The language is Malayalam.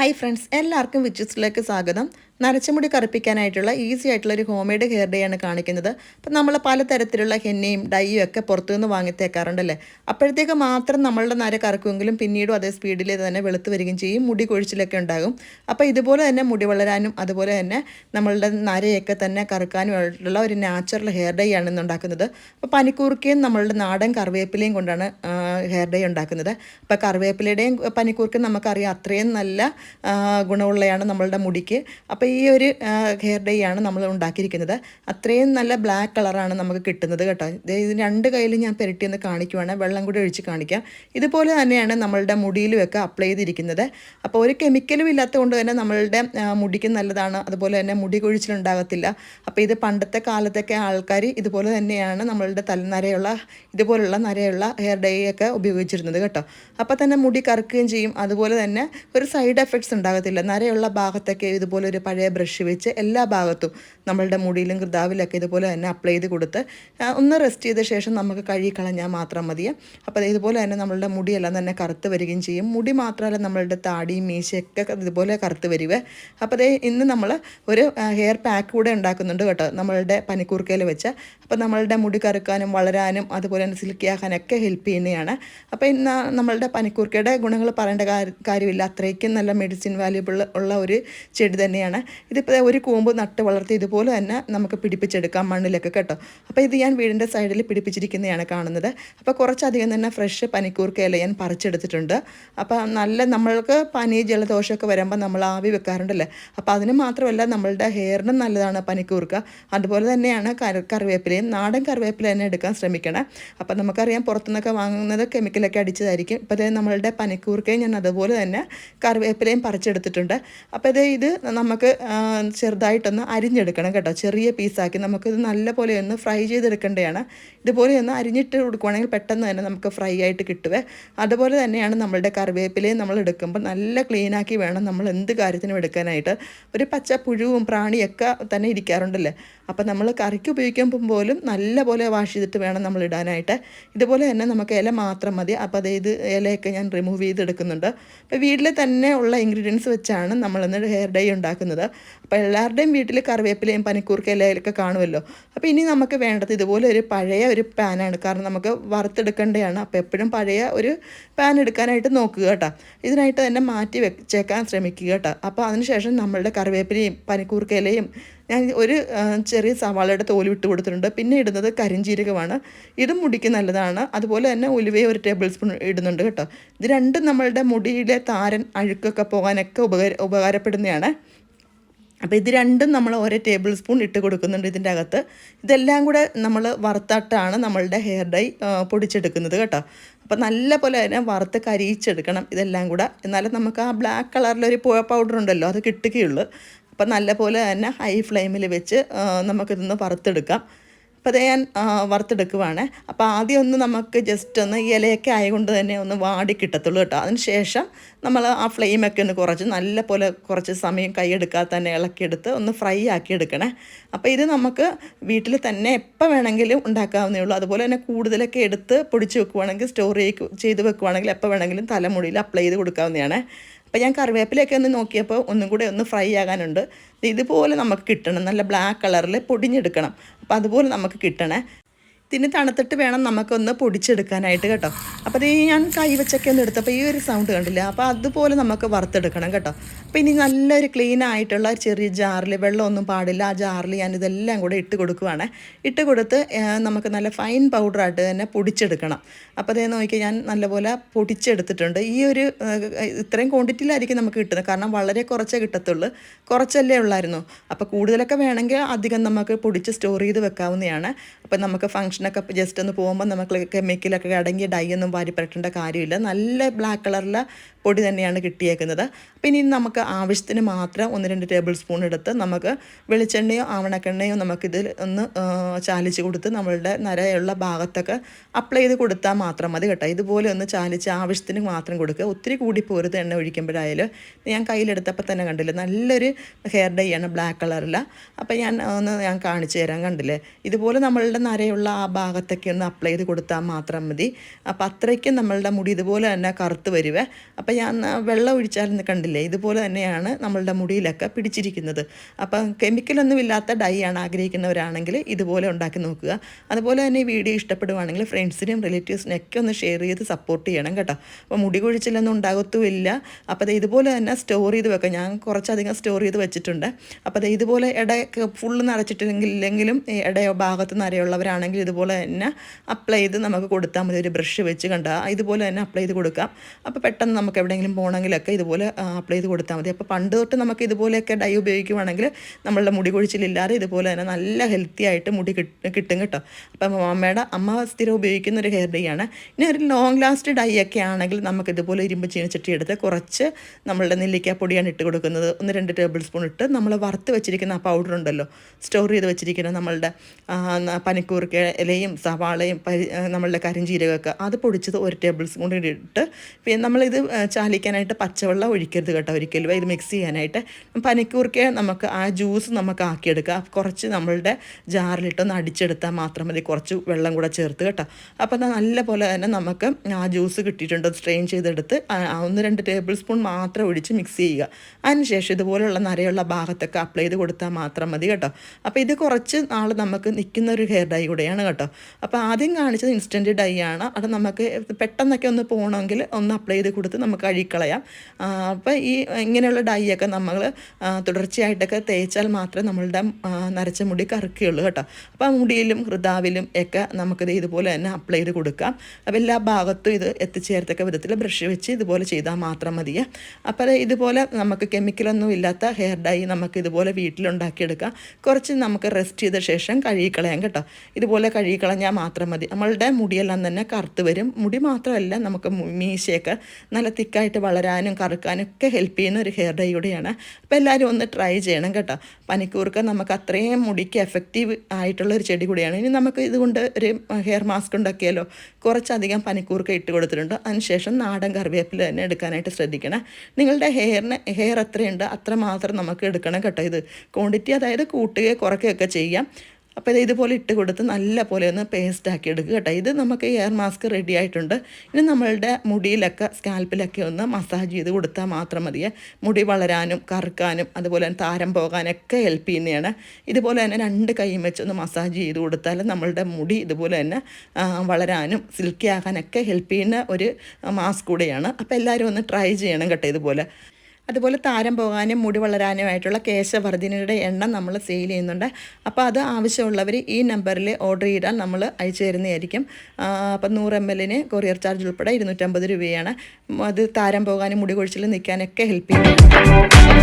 ഹായ് ഫ്രണ്ട്സ് എല്ലാവർക്കും വിച്ചസിലേക്ക് സ്വാഗതം. നരച്ചമുടി കറുപ്പിക്കാനായിട്ടുള്ള ഈസി ആയിട്ടുള്ള ഒരു ഹോം മെയ്ഡ് ഹെയർ ഡേ ആണ് കാണിക്കുന്നത്. അപ്പം നമ്മൾ പലതരത്തിലുള്ള ഹെന്നയും ഡൈയും ഒക്കെ പുറത്തുനിന്ന് വാങ്ങിത്തേക്കാറുണ്ടല്ലേ? അപ്പോഴത്തേക്ക് മാത്രം നമ്മളുടെ നര കറക്കുമെങ്കിലും പിന്നീടും അതേ സ്പീഡിൽ തന്നെ വെളുത്ത് വരികയും ചെയ്യും മുടി കൊഴിച്ചിലൊക്കെ ഉണ്ടാകും. അപ്പോൾ ഇതുപോലെ തന്നെ മുടി വളരാനും അതുപോലെ തന്നെ നമ്മളുടെ നരയൊക്കെ തന്നെ കറുക്കാനും ആയിട്ടുള്ള ഒരു നാച്ചുറൽ ഹെയർ ഡേ ആണ് ഇന്നുണ്ടാക്കുന്നത് അപ്പോൾ പനിക്കൂർക്കയും നമ്മളുടെ നാടൻ കറിവേപ്പിലയും കൊണ്ടാണ് ഹെയർ ഡേ ഉണ്ടാക്കുന്നത്. അപ്പോൾ കറിവേപ്പിലയുടെയും പനിക്കൂർക്കും നമുക്കറിയാം അത്രയും നല്ല ഗുണമുള്ളതാണ് നമ്മളുടെ മുടിക്ക്. അപ്പോൾ ഈ ഒരു ഹെയർ ഡേ ആണ് നമ്മൾ ഉണ്ടാക്കിയിരിക്കുന്നത്. അത്രയും നല്ല ബ്ലാക്ക് കളറാണ് നമുക്ക് കിട്ടുന്നത് കേട്ടോ. ഇത് രണ്ട് കയ്യിൽ ഞാൻ പെരട്ടി ഒന്ന് കാണിക്കുവാണ്. വെള്ളം കൂടി ഒഴിച്ച് കാണിക്കാം. ഇതുപോലെ തന്നെയാണ് നമ്മളുടെ മുടിയിലുമൊക്കെ അപ്ലൈ ചെയ്തിരിക്കുന്നത്. അപ്പോൾ ഒരു കെമിക്കലും ഇല്ലാത്ത കൊണ്ട് തന്നെ നമ്മളുടെ മുടിക്ക് നല്ലതാണ്. അതുപോലെ തന്നെ മുടി കൊഴിച്ചിലുണ്ടാകത്തില്ല. അപ്പോൾ ഇത് പണ്ടത്തെ കാലത്തൊക്കെ ആൾക്കാർ ഇതുപോലെ തന്നെയാണ് നമ്മളുടെ തലനരയുള്ള ഇതുപോലുള്ള നരയുള്ള ഹെയർ ഡൈ ഒക്കെ ഉപയോഗിച്ചിരുന്നത് കേട്ടോ. അപ്പോൾ തന്നെ മുടി കറുക്കുകയും ചെയ്യും. അതുപോലെ തന്നെ ഒരു സൈഡ് എഫക്ട്സ് ഉണ്ടാകത്തില്ല. നരയുള്ള ഭാഗത്തൊക്കെ ഇതുപോലെ ഒരു പഴയ ബ്രഷ് വെച്ച് എല്ലാ ഭാഗത്തും നമ്മളുടെ മുടിയിലും കൃതാവിലൊക്കെ ഇതുപോലെ തന്നെ അപ്ലൈ ചെയ്ത് കൊടുത്ത് ഒന്ന് റെസ്റ്റ് ചെയ്ത ശേഷം നമുക്ക് കഴുകി കളഞ്ഞാൽ മാത്രം മതി. അപ്പോൾ ഇതുപോലെ തന്നെ നമ്മളുടെ മുടിയെല്ലാം തന്നെ കറുത്ത് വരികയും ചെയ്യും. മുടി മാത്രമല്ല നമ്മളുടെ താടിയും മീശയൊക്കെ ഇതുപോലെ കറുത്ത് വരിക. അപ്പോൾ അതേ ഇന്ന് നമ്മൾ ഒരു ഹെയർ പാക്ക് കൂടെ ഉണ്ടാക്കുന്നുണ്ട് കേട്ടോ നമ്മളുടെ പനിക്കൂർക്കയിൽ വെച്ച്. അപ്പോൾ നമ്മളുടെ മുടി കറുക്കാനും വളരാനും അതുപോലെ തന്നെ സിൽക്കി ആക്കാനൊക്കെ ഹെൽപ്പ് ചെയ്യുന്നതാണ്. അപ്പോൾ ഇന്ന് നമ്മളുടെ പനിക്കൂർക്കയുടെ ഗുണങ്ങൾ പറയേണ്ട കാര്യ- കാര്യമില്ല. അത്രയ്ക്കും നല്ല മെഡിസിൻ വാല്യൂബിൾ ഉള്ള ഒരു ചെടി തന്നെയാണ്. ഇതിപ്പോൾ ഒരു കൂമ്പ് നട്ട് വളർത്തി ഇതുപോലെ തന്നെ നമുക്ക് പിടിപ്പിച്ചെടുക്കാം മണ്ണിലൊക്കെ കേട്ടോ. അപ്പോൾ ഇത് ഞാൻ വീടിന്റെ സൈഡിൽ പിടിപ്പിച്ചിരിക്കുന്നതാണ് കാണുന്നത്. അപ്പോൾ കുറച്ചധികം തന്നെ ഫ്രഷ് പനിക്കൂർക്ക ഇല ഞാൻ പറിച്ചെടുത്തിട്ടുണ്ട്. അപ്പോൾ നല്ല നമ്മൾക്ക് പനി ജലദോഷമൊക്കെ വരുമ്പോൾ നമ്മൾ ആവി വെക്കാറുണ്ടല്ലേ? അപ്പോൾ അതിന് മാത്രമല്ല നമ്മളുടെ ഹെയറിനും നല്ലതാണ് പനിക്കൂർക്ക. അതുപോലെ തന്നെയാണ് കറി കറിവേപ്പിലയും. നാടൻ കറിവേപ്പില തന്നെ എടുക്കാൻ ശ്രമിക്കണം. അപ്പോൾ നമുക്കറിയാം പുറത്തുനിന്നൊക്കെ വാങ്ങുന്നത് കെമിക്കലൊക്കെ അടിച്ചതായിരിക്കും. ഇപ്പോൾ നമ്മളുടെ പനിക്കൂർക്കയും ഞാൻ അതുപോലെ തന്നെ കറിവേപ്പിലയും പറിച്ചെടുത്തിട്ടുണ്ട്. അപ്പോൾ ഇത് ഇത് നമുക്ക് ചെറുതായിട്ടൊന്ന് അരിഞ്ഞെടുക്കണം. കേട്ടോ. ചെറിയ പീസാക്കി നമുക്കിത് നല്ലപോലെ ഒന്ന് ഫ്രൈ ചെയ്തെടുക്കേണ്ടതാണ്. ഇതുപോലെ ഒന്ന് അരിഞ്ഞിട്ട് കൊടുക്കുവാണെങ്കിൽ പെട്ടെന്ന് തന്നെ നമുക്ക് ഫ്രൈ ആയിട്ട് കിട്ടുവേ. അതുപോലെ തന്നെയാണ് നമ്മളുടെ കറിവേപ്പിലയും നമ്മൾ എടുക്കുമ്പോൾ നല്ല ക്ലീനാക്കി വേണം നമ്മൾ എന്ത് കാര്യത്തിനും എടുക്കാനായിട്ട്. ഒരു പച്ച പുഴുവും പ്രാണിയൊക്കെ തന്നെ ഇരിക്കാറുണ്ടല്ലേ? അപ്പോൾ നമ്മൾ കറിക്ക് ഉപയോഗിക്കുമ്പോൾ പോലും നല്ലപോലെ വാഷ് ചെയ്തിട്ട് വേണം നമ്മൾ ഇടാനായിട്ട്. ഇതുപോലെ തന്നെ നമുക്ക് ഇല മാത്രം മതി. അപ്പോൾ അതായത് ഇലയൊക്കെ ഞാൻ റിമൂവ് ചെയ്തെടുക്കുന്നുണ്ട്. അപ്പോൾ വീട്ടിൽ തന്നെ ഉള്ള ഇൻഗ്രീഡിയൻസ് വെച്ചാണ് നമ്മളിന്ന് ഹെയർ ഡൈ ഉണ്ടാക്കുന്നത്. അപ്പോൾ എല്ലാവരുടെയും വീട്ടിൽ കറിവേപ്പിലയും പനിക്കൂർക്ക ഇലയിലൊക്കെ കാണുമല്ലോ അപ്പോൾ ഇനി നമുക്ക് വേണ്ടത് ഇതുപോലെ ഒരു പഴയ ഒരു പാനാണ്. കാരണം നമുക്ക് വറുത്തെടുക്കേണ്ടതാണ് അപ്പോൾ എപ്പോഴും പഴയ ഒരു പാൻ എടുക്കാനായിട്ട് നോക്കുക കേട്ടോ. ഇതിനായിട്ട് തന്നെ മാറ്റി വെച്ചേക്കാൻ ശ്രമിക്കുക കേട്ടോ. അപ്പോൾ അതിനുശേഷം നമ്മളുടെ കറിവേപ്പിലയും പനിക്കൂർക്ക ഇലയും ഞാൻ ഒരു ചെറിയ സവാളയുടെ തോൽ വിട്ട് കൊടുത്തിട്ടുണ്ട്. പിന്നെ ഇടുന്നത് കരിഞ്ജീരകമാണ് ഇതും മുടിക്ക് നല്ലതാണ്. അതുപോലെ തന്നെ ഉലുവയെ ഒരു ടേബിൾ സ്പൂൺ ഇടുന്നുണ്ട് കേട്ടോ. ഇത് രണ്ടും നമ്മളുടെ മുടിയിലെ താരൻ അഴുക്കൊക്കെ പോകാനൊക്കെ ഉപകാര ഉപകാരപ്പെടുന്നതാണ്. അപ്പോൾ ഇത് രണ്ടും നമ്മൾ ഓരോ ടേബിൾ സ്പൂൺ ഇട്ട് കൊടുക്കുന്നുണ്ട് ഇതിന്റെ അകത്ത്. ഇതെല്ലാം കൂടെ നമ്മൾ വറുത്തട്ടാണ് നമ്മളുടെ ഹെയർ ഡൈ പൊടിച്ചെടുക്കുന്നത് കേട്ടോ. അപ്പോൾ നല്ല പോലെ തന്നെ വറുത്ത് കരിയിച്ചെടുക്കണം ഇതെല്ലാം കൂടെ. എന്നാലും നമുക്ക് ആ ബ്ലാക്ക് കളറിലൊരു പൗഡർ ഉണ്ടല്ലോ അത് കിട്ടുകയുള്ളൂ. അപ്പോൾ നല്ല പോലെ തന്നെ ഹൈ ഫ്ലെയിമിൽ വെച്ച് നമുക്കിതൊന്ന് വറുത്തെടുക്കാം. അപ്പോൾ അത് ഞാൻ വറുത്തെടുക്കുവാണ്. അപ്പോൾ ആദ്യം ഒന്ന് നമുക്ക് ജസ്റ്റ് ഒന്ന് ഇലയൊക്കെ ആയതുകൊണ്ട് തന്നെ ഒന്ന് വാടി കിട്ടത്തുള്ളൂ കേട്ടോ. അതിന് ശേഷം നമ്മൾ ആ ഫ്ലെയിമൊക്കെ ഒന്ന് കുറച്ച് നല്ല പോലെ കുറച്ച് സമയം കൈയെടുക്കാതെ തന്നെ ഇളക്കിയെടുത്ത് ഒന്ന് ഫ്രൈ ആക്കി എടുക്കണേ. അപ്പോൾ ഇത് നമുക്ക് വീട്ടിൽ തന്നെ എപ്പോൾ വേണമെങ്കിലും ഉണ്ടാക്കാവുന്നേ ഉള്ളൂ. അതുപോലെ തന്നെ കൂടുതലൊക്കെ എടുത്ത് പൊടിച്ച് വെക്കുവാണെങ്കിൽ സ്റ്റോർ ചെയ്ത് വെക്കുവാണെങ്കിൽ എപ്പോൾ വേണമെങ്കിലും തലമുടിയിൽ അപ്ലൈ ചെയ്ത് കൊടുക്കാവുന്നതാണ്. അപ്പോൾ ഞാൻ കറിവേപ്പിലയൊക്കെ ഒന്ന് നോക്കിയപ്പോൾ ഒന്നും കൂടെ ഒന്ന് ഫ്രൈ ആകാനുണ്ട്. ഇത് ഇതുപോലെ നമുക്ക് കിട്ടണം. നല്ല ബ്ലാക്ക് കളറിൽ പൊടിഞ്ഞെടുക്കണം. അപ്പോൾ അതുപോലെ നമുക്ക് കിട്ടണേ. ഇതിന് തണുത്തിട്ട് വേണം നമുക്കൊന്ന് പൊടിച്ചെടുക്കാനായിട്ട് കേട്ടോ. അപ്പോൾ ഇത് ഞാൻ കൈ വെച്ചൊക്കെ ഒന്ന് എടുത്തപ്പോൾ ഈ ഒരു സൗണ്ട് കണ്ടില്ല? അപ്പോൾ അതുപോലെ നമുക്ക് വറുത്തെടുക്കണം കേട്ടോ. അപ്പോൾ ഇനി നല്ലൊരു ക്ലീൻ ആയിട്ടുള്ള ചെറിയ ജാറിൽ വെള്ളമൊന്നും പാടില്ല. ആ ജാറിൽ ഞാൻ ഇതെല്ലാം കൂടെ ഇട്ട് കൊടുക്കുവാണ്. ഇട്ട് കൊടുത്ത് നമുക്ക് നല്ല ഫൈൻ പൗഡറായിട്ട് തന്നെ പൊടിച്ചെടുക്കണം. അപ്പോൾ അതേ നോക്കി ഞാൻ നല്ലപോലെ പൊടിച്ചെടുത്തിട്ടുണ്ട്. ഈ ഒരു ഇത്രയും ക്വാണ്ടിറ്റിയിലായിരിക്കും നമുക്ക് കിട്ടുന്നത്. കാരണം വളരെ കുറച്ചേ കിട്ടത്തുള്ളൂ. കുറച്ചല്ലേ ഉള്ളായിരുന്നു. അപ്പോൾ കൂടുതലൊക്കെ വേണമെങ്കിൽ അധികം നമുക്ക് പൊടിച്ച് സ്റ്റോർ ചെയ്ത് വെക്കാവുന്നതാണ്. അപ്പോൾ നമുക്ക് ഫംഗ്ഷനൊക്കെ ജസ്റ്റ് ഒന്ന് പോകുമ്പോൾ നമുക്ക് കെമിക്കലൊക്കെ അടങ്ങിയ ഡൈ ഒന്നും വാരി പുരട്ടേണ്ട കാര്യമില്ല. നല്ല ബ്ലാക്ക് കളറിലെ പൊടി തന്നെയാണ് കിട്ടിയേക്കുന്നത്. പിന്നെ ഇനി നമുക്ക് ആവശ്യത്തിന് മാത്രം ഒന്ന് രണ്ട് ടേബിൾ സ്പൂൺ എടുത്ത് നമുക്ക് വെളിച്ചെണ്ണയോ ആവണക്കെണ്ണയോ നമുക്കിതിൽ ഒന്ന് ചാലിച്ച് കൊടുത്ത് നമ്മളുടെ നരയുള്ള ഭാഗത്തൊക്കെ അപ്ലൈ ചെയ്ത് കൊടുത്താൽ മാത്രം മതി കേട്ടോ. ഇതുപോലെ ഒന്ന് ചാലിച്ച് ആവശ്യത്തിന് മാത്രം കൊടുക്കുക. ഒത്തിരി കൂടി പോരുത് എണ്ണ ഒഴിക്കുമ്പോഴായാലും. ഞാൻ കയ്യിലെടുത്തപ്പോൾ തന്നെ കണ്ടില്ല നല്ലൊരു ഹെയർ ഡൈ ആണ് ബ്ലാക്ക് കളറിൽ അപ്പോൾ ഞാൻ ഒന്ന് ഞാൻ കാണിച്ചു തരാം കണ്ടില്ലേ? ഇതുപോലെ നമ്മളുടെ നരയുള്ള ആ ഭാഗത്തൊക്കെ ഒന്ന് അപ്ലൈ ചെയ്ത് കൊടുത്താൽ മാത്രം മതി. അപ്പോൾ അത്രയ്ക്കും നമ്മളുടെ മുടി ഇതുപോലെ തന്നെ കറുത്ത് വരുവേ. അപ്പോൾ ഞാൻ വെള്ളം ഒഴിച്ചാൽ കണ്ടില്ലേ ഇതുപോലെ തന്നെയാണ് നമ്മളുടെ മുടിയിലൊക്കെ പിടിച്ചിരിക്കുന്നത്. അപ്പം കെമിക്കലൊന്നും ഇല്ലാത്ത ഡൈ ആണ് ആഗ്രഹിക്കുന്നവരാണെങ്കിൽ ഇതുപോലെ ഉണ്ടാക്കി നോക്കുക. അതുപോലെ തന്നെ ഈ വീഡിയോ ഇഷ്ടപ്പെടുവാണെങ്കിൽ ഫ്രണ്ട്സിനും റിലേറ്റീവ്സിനും ഒക്കെ ഒന്ന് ഷെയർ ചെയ്ത് സപ്പോർട്ട് ചെയ്യണം കേട്ടോ. അപ്പോൾ മുടി കൊഴിച്ചിലൊന്നും ഉണ്ടാകത്തുമില്ല. അപ്പോൾ അത് ഇതുപോലെ തന്നെ സ്റ്റോർ ചെയ്ത് വെക്കാം. ഞാൻ കുറച്ചധികം സ്റ്റോർ ചെയ്ത് വെച്ചിട്ടുണ്ട്. അപ്പോൾ അത് ഇതുപോലെ ഇടയ്ക്ക് ഫുള്ള് നിറച്ചിട്ടില്ലെങ്കിൽ ഇല്ലെങ്കിലും ഇടയോ ഭാഗത്ത് നിറയുള്ളവരാണെങ്കിൽ ഇതുപോലെ തന്നെ അപ്ലൈ ചെയ്ത് നമുക്ക് കൊടുത്താൽ മതി. ഒരു ബ്രഷ് വെച്ച് കണ്ട ഇതുപോലെ തന്നെ അപ്ലൈ ചെയ്ത് കൊടുക്കാം. അപ്പോൾ പെട്ടെന്ന് നമുക്ക് എവിടെയെങ്കിലും പോകണമെങ്കിലൊക്കെ ഇതുപോലെ അപ്ലൈ ചെയ്ത് കൊടുത്താൽ മതി. അപ്പോൾ പണ്ട് തൊട്ട് നമുക്ക് ഇതുപോലെയൊക്കെ ഡൈ ഉപയോഗിക്കുവാണെങ്കിൽ നമ്മളുടെ മുടി കൊഴിച്ചിലില്ലാതെ ഇതുപോലെ തന്നെ നല്ല ഹെൽത്തി ആയിട്ട് മുടി കിട്ടും കിട്ടും അപ്പം അമ്മയുടെ അമ്മ സ്ഥിരം ഉപയോഗിക്കുന്ന ഒരു ഹെയർ ഡൈ ആണ്. ഇനി ഒരു ലോങ് ലാസ്റ്റ് ഡൈ ഒക്കെ ആണെങ്കിൽ നമുക്ക് ഇതുപോലെ ഇരുമ്പ് ചീനച്ചട്ടി എടുത്ത് കുറച്ച് നമ്മളുടെ നെല്ലിക്ക പൊടിയാണ് ഇട്ട് കൊടുക്കുന്നത്. ഒന്ന് രണ്ട് ടേബിൾ സ്പൂൺ ഇട്ട് നമ്മൾ വറുത്ത് വെച്ചിരിക്കുന്ന ആ പൗഡർ ഉണ്ടല്ലോ സ്റ്റോർ ചെയ്ത് വെച്ചിരിക്കുന്ന നമ്മളുടെ പനിക്കൂർക്ക ഇലയും സവാളയും പരി നമ്മളുടെ കരിഞ്ചീരകമൊക്കെ അത് പൊടിച്ചത് ഒരു ടേബിൾ സ്പൂൺ ഇട്ട് പിന്നെ നമ്മളിത് ചാലിക്കാനായിട്ട് പച്ചവെള്ളം ഒഴിക്കരുത് കേട്ടോ ഒരിക്കലും. ഇത് മിക്സ് ചെയ്യാനായിട്ട്. പനിക്കൂർക്ക നമുക്ക് ആ ജ്യൂസ് നമുക്ക് ആക്കിയെടുക്കുക കുറച്ച് നമ്മളുടെ ജാറിലിട്ടൊന്ന് അടിച്ചെടുത്താൽ മാത്രം മതി. കുറച്ച് വെള്ളം കൂടെ ചേർത്ത് കേട്ടോ. അപ്പം നല്ല പോലെ തന്നെ നമുക്ക് ആ ജ്യൂസ് കിട്ടിയിട്ടുണ്ട്. സ്ട്രെയിൻ ചെയ്തെടുത്ത് ഒന്ന് രണ്ട് ടേബിൾ സ്പൂൺ മാത്രം ഒഴിച്ച് മിക്സ് ചെയ്യുക. അതിനുശേഷം ഇതുപോലുള്ള നരയുള്ള ഭാഗത്തൊക്കെ അപ്ലൈ ചെയ്ത് കൊടുത്താൽ മാത്രം മതി കേട്ടോ. അപ്പോൾ ഇത് കുറച്ച് നാൾ നമുക്ക് നിൽക്കുന്ന ഒരു ഹെയർ ഡൈ കൂടെയാണ് കേട്ടോ. അപ്പോൾ ആദ്യം കാണിച്ചത് ഇൻസ്റ്റന്റ് ഡൈ ആണ്. അത് നമുക്ക് പെട്ടെന്നൊക്കെ ഒന്ന് പോകണമെങ്കിൽ ഒന്ന് അപ്ലൈ ചെയ്ത് കൊടുത്ത് നമുക്ക് അഴിക്കളയാം. അപ്പോൾ ഈ ഇങ്ങനെയുള്ള ഡൈ ഒക്കെ നമ്മൾ തുടർച്ചയായിട്ടൊക്കെ തേച്ചാൽ മാത്രമേ നമ്മളുടെ നരച്ച മുടി കറുക്കുകയുള്ളൂ കേട്ടോ. അപ്പോൾ ആ മുടിയിലും ഹൃദാവിലും ഒക്കെ നമുക്കിത് ഇതുപോലെ തന്നെ അപ്ലൈ ചെയ്ത് കൊടുക്കാം. അപ്പോൾ എല്ലാ ഭാഗത്തും ഇത് എത്തിച്ചേരത്തക്ക വിധത്തിൽ ബ്രഷ് വെച്ച് ഇതുപോലെ ചെയ്താൽ മാത്രം മതിയേ. അപ്പോൾ ഇതുപോലെ നമുക്ക് കെമിക്കലൊന്നും ഇല്ലാത്ത ഹെയർ ഡൈ നമുക്ക് ഇതുപോലെ വീട്ടിലുണ്ടാക്കിയെടുക്കാം. കുറച്ച് നമുക്ക് റെസ്റ്റ് ചെയ്ത ശേഷം കഴുകിക്കളയാം കേട്ടോ. ഇതുപോലെ കഴുകിക്കളഞ്ഞാൽ മാത്രം മതി. നമ്മളുടെ മുടിയെല്ലാം തന്നെ കറുത്ത് വരും. മുടി മാത്രമല്ല നമുക്ക് മീശയൊക്കെ നല്ല തിക്കായിട്ട് വളരാനും കറുക്കാനും ഒക്കെ ഹെൽപ്പ് ചെയ്യുന്ന ഒരു ഹെയർ ഡൈ കൂടെയാണ്. അപ്പോൾ എല്ലാവരും ഒന്ന് ട്രൈ ചെയ്യണം കേട്ടോ. പനിക്കൂർക്ക നമുക്ക് അത്രയും മുടിക്ക് എഫക്റ്റീവ് ആയിട്ടുള്ള ഒരു ചെടി കൂടിയാണ്. ഇനി നമുക്ക് ഇതുകൊണ്ട് ഒരു ഹെയർ മാസ്ക് ഉണ്ടാക്കിയാലോ? കുറച്ചധികം പനിക്കൂർക്ക ഇട്ട് കൊടുത്തിട്ടുണ്ട്. അതിനുശേഷം നാടൻ കറിവേപ്പില തന്നെ എടുക്കാനായിട്ട് ശ്രദ്ധിക്കണം. നിങ്ങളുടെ ഹെയറിന് ഹെയർ എത്രയുണ്ട് അത്ര മാത്രം നമുക്ക് എടുക്കണം കേട്ടോ ഇത്. ക്വാണ്ടിറ്റി അതായത് കൂട്ടുകയോ കുറയ്ക്കുകയൊക്കെ ചെയ്യാം. അപ്പോൾ ഇത് ഇതുപോലെ ഇട്ട് കൊടുത്ത് നല്ല പോലെ ഒന്ന് പേസ്റ്റ് ആക്കി എടുക്കുക കേട്ടോ. ഇത് നമുക്ക് എയർ മാസ്ക് റെഡി ആയിട്ടുണ്ട്. ഇനി നമ്മളുടെ മുടിയിലൊക്കെ സ്കാൽപ്പിലൊക്കെ ഒന്ന് മസാജ് ചെയ്ത് കൊടുത്താൽ മാത്രം മതിയെ. മുടി വളരാനും കറുക്കാനും അതുപോലെ തന്നെ താരം പോകാനൊക്കെ ഹെൽപ്പ് ചെയ്യുന്നതാണ്. ഇതുപോലെ തന്നെ രണ്ട് കൈയും വെച്ച് ഒന്ന് മസാജ് ചെയ്ത് കൊടുത്താൽ നമ്മളുടെ മുടി ഇതുപോലെ തന്നെ വളരാനും സിൽക്കി ആകാനൊക്കെ ഹെൽപ്പ് ചെയ്യുന്ന ഒരു മാസ്ക് കൂടെയാണ്. അപ്പോൾ എല്ലാവരും ഒന്ന് ട്രൈ ചെയ്യണം കേട്ടോ ഇതുപോലെ. അതുപോലെ താരം പോകാനും മുടി വളരാനുമായിട്ടുള്ള കേശവർദ്ധിനിയുടെ എണ്ണം നമ്മൾ സെയിൽ ചെയ്യുന്നുണ്ട്. അപ്പോൾ അത് ആവശ്യമുള്ളവർ ഈ നമ്പറിൽ ഓർഡർ ചെയ്താൽ നമ്മൾ അയച്ചു തരുന്നതായിരിക്കും. അപ്പം നൂറ് എം എല്ലിന് കൊറിയർ ചാർജ് ഉൾപ്പെടെ ഇരുന്നൂറ്റമ്പത് രൂപയാണ്. അത് താരം പോകാനും മുടി കൊഴിച്ചിൽ നിൽക്കാനൊക്കെ ഹെൽപ്പ് ചെയ്യും